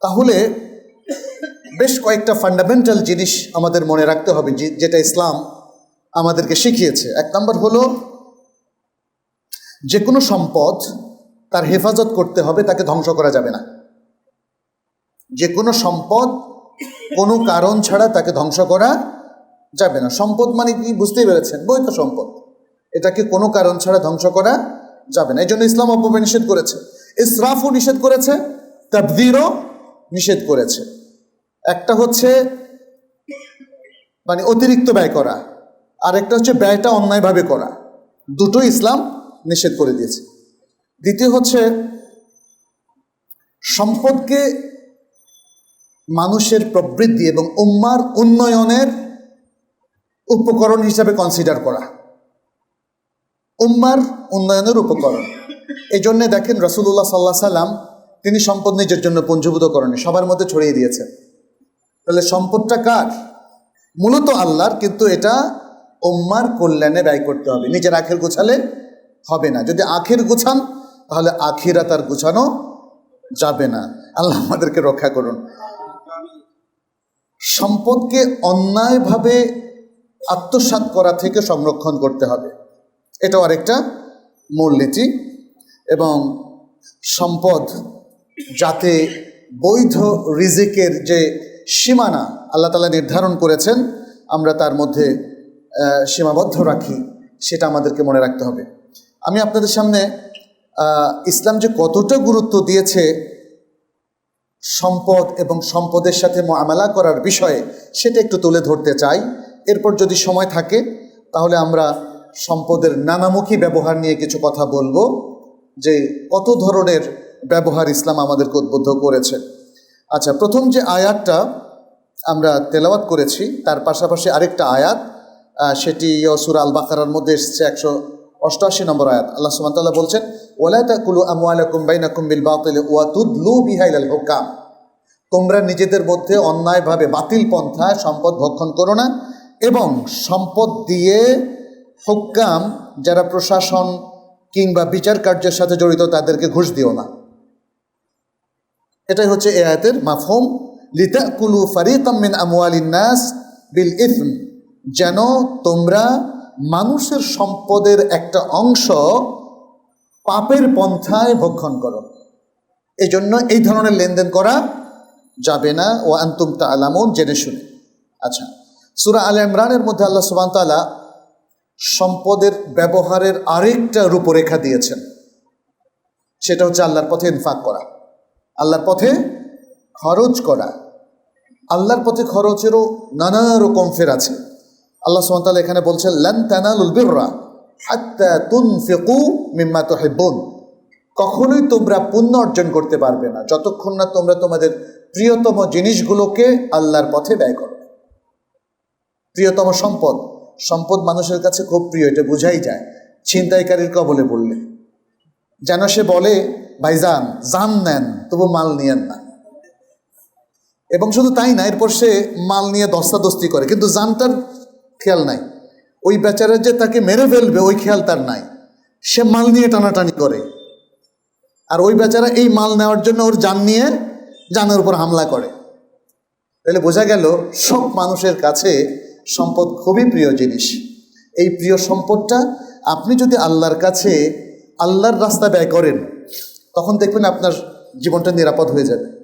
তাহলে বেশ কয়েকটা ফান্ডামেন্টাল জিনিস আমাদের মনে রাখতে হবে যেটা ইসলাম আমাদেরকে শিখিয়েছে। এক নম্বর হলো যে কোনো সম্পদ তার হেফাজত করতে হবে, তাকে ধ্বংস করা যাবে না। যে কোনো সম্পদ কোনো কারণ ছাড়া তাকে ধ্বংস করা যাবে না। সম্পদ মানে কি? বুঝতেই পেরেছেন? বৈধ সম্পদ। এটাকে কোনো কারণ ছাড়া ধ্বংস করা যাবে না। এই জন্য ইসলাম অপব্যয় নিষেধ করেছে। ইসরাফও নিষেধ করেছে। তাবদিরও নিষেধ করেছে। একটা হচ্ছে মানে অতিরিক্ত ব্যয় করা আর একটা হচ্ছে ব্যয়টা অন্যায়ভাবে করা। দুটো ইসলাম নিষেধ করে দিয়েছে। দ্বিতীয় হচ্ছে, সম্পদকে মানুষের প্রবৃদ্ধি এবং উম্মার উন্নয়নের উপকরণ হিসাবে কনসিডার করা। উম্মার উন্নয়নের উপকরণ। এই জন্যে দেখেন রসুল্লাহ সাল্লাহ সাল্লাম তিনি সম্পদ নিজের জন্য পঞ্জীভূত করেন সবার মধ্যে ছড়িয়ে দিয়েছেন। তাহলে সম্পদটা কার? মূলত আল্লাহর, কিন্তু এটা ওম্মার কল্যাণে ব্যয় করতে হবে। নিজের আখের গোছালে হবে না। যদি আখের গোছান, তাহলে আখিরা তার গোছানো যাবে না। আল্লাহ আমাদেরকে রক্ষা করুন। সম্পদকে অন্যায়ভাবে আত্মসাৎ করা থেকে সংরক্ষণ করতে হবে। এটাও আরেকটা মূলনীতি। এবং সম্পদ যাতে বৈধ রিজিকের যে সীমানা আল্লাহ তালা নির্ধারণ করেছেন, আমরা তার মধ্যে সীমাবদ্ধ রাখি, সেটা আমাদেরকে মনে রাখতে হবে। আমি আপনাদের সামনে ইসলাম যে কতটা গুরুত্ব দিয়েছে, সম্পদ এবং সম্পদের সাথে মোয়ামেলা করার বিষয়ে, সেটা একটু তুলে ধরতে চাই। এরপর যদি সময় থাকে, তাহলে আমরা সম্পদের নানামুখী ব্যবহার নিয়ে কিছু কথা বলব, যে কত ধরনের ব্যবহার ইসলাম আমাদেরকে উদ্বুদ্ধ করেছে। আচ্ছা প্রথম যে আয়াতটা আমরা তেলাওয়াত করেছি, তার পাশাপাশি আরেকটা আয়াত সেটি সুর আল বাকারার মধ্যে এসেছে একশো অষ্টআশি নম্বর আয়াত। আল্লাহ সুমান তাল্লাহ বলছেন ওলা তাকুলু আমওয়ালাকুম বাইনাকুম বিল বাতিল ওয়া তুদলু বিহাইলাল হুকাম। তোমরা নিজেদের মধ্যে অন্যায়ভাবে বাতিল পন্থা, সম্পদ ভক্ষণ করো না এবং সম্পদ দিয়ে হুক্কাম যারা প্রশাসন কিংবা বিচার কার্যের সাথে জড়িত, তাদেরকে ঘুষ দিও না। এটাই হচ্ছে এ আয়াতের মাফহুম। লিতাকুলু ফারিকাম মিন আমওয়ালিন নাস বিল ইথম। যেন তোমরা মানুষের সম্পদের একটা অংশ পাপের পন্থায় ভক্ষণ করো। এই জন্য এই ধরনের লেনদেন করা যাবে না। ও আন্তুম তা আলামুন জেনে শুনে। আচ্ছা সুরা আল ইমরানের মধ্যে আল্লাহ সুবান তালা সম্পদের ব্যবহারের আরেকটা রূপরেখা দিয়েছেন। সেটা হচ্ছে আল্লাহর পথে ইনফাক করা। আল্লাহর পথে খরচ করা। আল্লাহর পথে খরচেরও নানা রকম ফের আছে। আল্লাহ সুবহানাহু এখানে বলছেন, লান তানালুল বিররা হাত্তা মিম্মা তুহিব্বুন। কখনোই তোমরা পুণ্য অর্জন করতে পারবে না। যতক্ষণ না তোমরা তোমাদের প্রিয়তম জিনিসগুলোকে আল্লাহর পথে ব্যয় করো। প্রিয়তম সম্পদ সম্পদ মানুষের কাছে খুব প্রিয়, এটা বোঝাই যায়। ছিনতাইকারীর কবলে বললে যেন সে বলে ভাইজান, জান নেন, তবু মাল নিয়েন না। এবং শুধু তাই না, এরপর সে মাল নিয়ে দস্তাদস্তি করে, কিন্তু জানটার খেয়াল নাই। ওই বেচারা যে তাকে মেরে ফেলবে, ওই খেয়াল তার নাই। সে মাল নিয়ে টানাটানি করে। আর ওই বেচারা এই মাল নেওয়ার জন্য ওর জান নিয়ে জানের উপর হামলা করে। তাহলে বোঝা গেল, সব মানুষের কাছে সম্পদ খুবই প্রিয় জিনিস। এই প্রিয় সম্পদটা আপনি যদি আল্লাহর কাছে আল্লাহর রাস্তা ব্যয় করেন তখন দেখবেন আপনার জীবনটা নিরাপদ হয়ে যাবে।